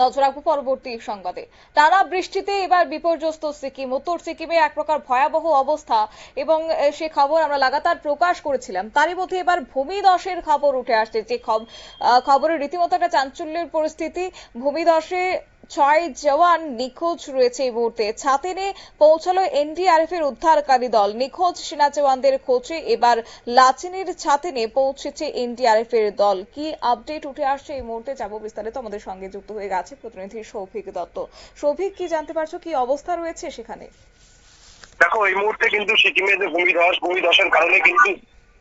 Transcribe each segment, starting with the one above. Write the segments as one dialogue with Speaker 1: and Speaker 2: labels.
Speaker 1: নজর রাখব পরবর্তী সংবাদে। টানা বৃষ্টিতে এবার বিপর্যস্ত সিকিম। উত্তর সিকিমে এক প্রকার ভয়াবহ অবস্থা এবং সে খবর আমরা লাগাতার প্রকাশ করেছিলাম। তারই মধ্যে এবার ভূমিধসের খবর উঠে আসছে। যে খবরের রীতিমতো একটা চাঞ্চল্যের পরিস্থিতি। ভূমিধসে ছয় জওয়ান নিখোঁজ রয়েছে এই মুহূর্তে। ছাতিনে পৌঁছালো এনডিআরএফ এর উদ্ধারকারী দল। নিখোঁজ সেনা জওয়ানদের খোঁজে এবার লাচিনের ছাতিনে পৌঁছেছে এনডিআরএফ এর দল। কি আপডেট উঠে আসছে এই মুহূর্তে যাব বিস্তারিত। আমাদের সঙ্গে যুক্ত হয়ে গেছে প্রতিনিধি সৌভিক দত্ত। সৌভিক কি জানতে পারছ? কি অবস্থা রয়েছে সেখানে?
Speaker 2: দেখো, এই মুহূর্তে কিন্তু সিকিমে যে ভূমিধস ভূমিধসের কারণে কিন্তু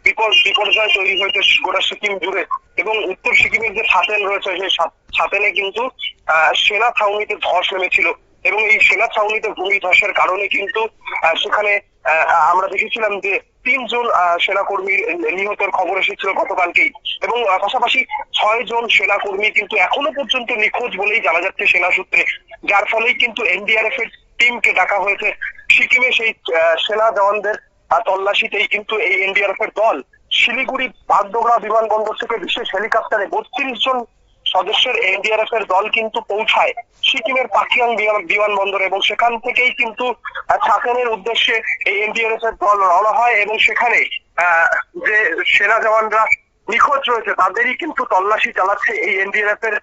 Speaker 2: বিপদ, বিপর্যয় তৈরি হয়েছে গোটা সিকিম জুড়ে। এবং উত্তর সিকিমের যে ছাতেন রয়েছে, সেই ছাতেনে কিন্তু সেনা ছাউনিতে ধস নেমেছিল এবং এই সেনা ছাউনিতে ভূমি ধসের কারণে কিন্তু সেখানে আমরা দেখেছিলাম যে তিনজন সেনাকর্মীর নিহতের খবর এসেছিল গতকালকেই এবং পাশাপাশি ছয় জন সেনাকর্মী কিন্তু এখনও পর্যন্ত নিখোঁজ বলেই জানা যাচ্ছে সেনা সূত্রে, যার ফলেই কিন্তু এনডিআরএফ এর টিমকে ডাকা হয়েছে। সিকিমে সেই সেনা জওয়ানদের তল্লাশিতেই কিন্তু এই এনডিআরএফ এর দল শিলিগুড়ি বাগডোগরা বিমানবন্দর থেকে বিশেষ হেলিকপ্টারে বত্রিশ জন সদস্যের এনডিআরএফ এর দল কিন্তু পৌঁছায় সিকিমের পাকিয়াং বিমানবন্দর এবং সেখান থেকেই কিন্তু আহ, উদ্দেশ্যে এই এনডিআরএফ এর দল রওনা হয় এবং সেখানে যে সেনা জওয়ানরা নিখোঁজ রয়েছে তাদেরই কিন্তু তল্লাশি চালাচ্ছে এই এনডিআরএফ এর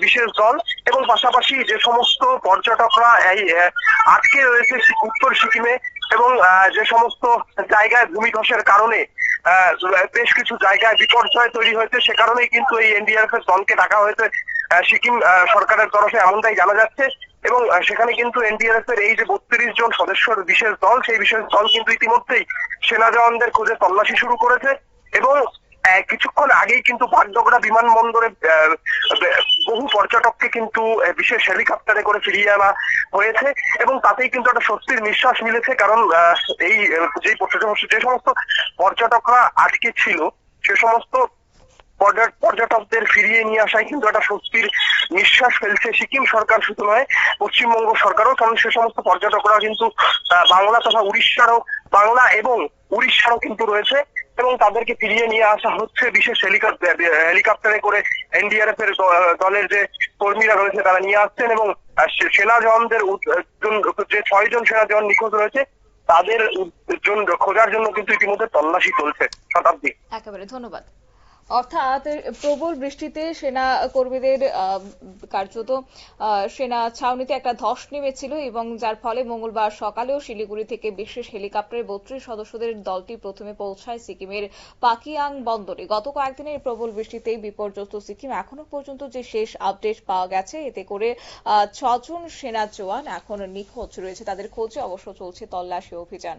Speaker 2: বিশেষ দল এবং পাশাপাশি যে সমস্ত পর্যটকরা এই আটকে রয়েছে উত্তর সিকিমে এবং যে সমস্ত জায়গায় ভূমিধসের কারণে বেশ কিছু জায়গায় বিপর্যয় তৈরি হয়েছে। সে কারণেই কিন্তু এই এনডিআরএফ এর দলকে ডাকা হয়েছে। সিকিম সরকারের তরফে এমনটাই জানা যাচ্ছে। এবং সেখানে কিন্তু এনডিআরএফ এর এই যে বত্রিশ জন সদস্যর বিশেষ দল, সেই বিশেষ দল কিন্তু ইতিমধ্যেই সেনা জওয়ানদের খোঁজে তল্লাশি শুরু করেছে। এবং কিছুক্ষণ আগেই কিন্তু বাগডোগরা বিমানবন্দরে বহু পর্যটককে কিন্তু বিশেষ হেলিকপ্টারে করে ফিরিয়ে আনা হয়েছে এবং তাতেই কিন্তু একটা স্বস্তির নিঃশ্বাস মিলেছে কারণ এই যে যে সমস্ত পর্যটকরা আটকে ছিল, সে সমস্ত পর্যট- পর্যটকদের ফিরিয়ে নিয়ে আসায় কিন্তু একটা স্বস্তির নিঃশ্বাস ফেলছে সিকিম সরকার শুধু নয়, পশ্চিমবঙ্গ সরকারও, কারণ সে সমস্ত পর্যটকরা কিন্তু বাংলা তথা উড়িষ্যারও, বাংলা এবং উড়িষ্যারও কিন্তু রয়েছে। এবং তাদেরকে ফিরিয়ে নিয়ে আসা হচ্ছে বিশেষ হেলিকপ্টার করে এনডিআরএফ এর দলের যে কর্মীরা রয়েছে তারা নিয়ে আসছেন এবং সেনা জওয়ানদের যে ছয় জন সেনা জওয়ান নিখোঁজ রয়েছে, তাদের জন্য খোঁজার জন্য কিন্তু ইতিমধ্যে তল্লাশি চলছে শতাব্দী।
Speaker 1: একেবারে, ধন্যবাদ। অর্থাৎ প্রবল বৃষ্টিতে সেনা কর্মীদের কার্যত সেনা ছাউনিতে একটা ধস নেমেছিল এবং যার ফলে মঙ্গলবার সকালেও শিলিগুড়ি থেকে বিশেষ হেলিকপ্টারে বত্রিশ সদস্যদের দলটি প্রথমে পৌঁছায় সিকিমের পাকিয়াং বন্দরে। গত কয়েকদিনের প্রবল বৃষ্টিতেই বিপর্যস্ত সিকিম এখনও পর্যন্ত যে শেষ আপডেট পাওয়া গেছে, এতে করে ছজন সেনা জওয়ান এখন নিখোঁজ রয়েছে। তাদের খোঁজে অবশ্য চলছে তল্লাশি অভিযান।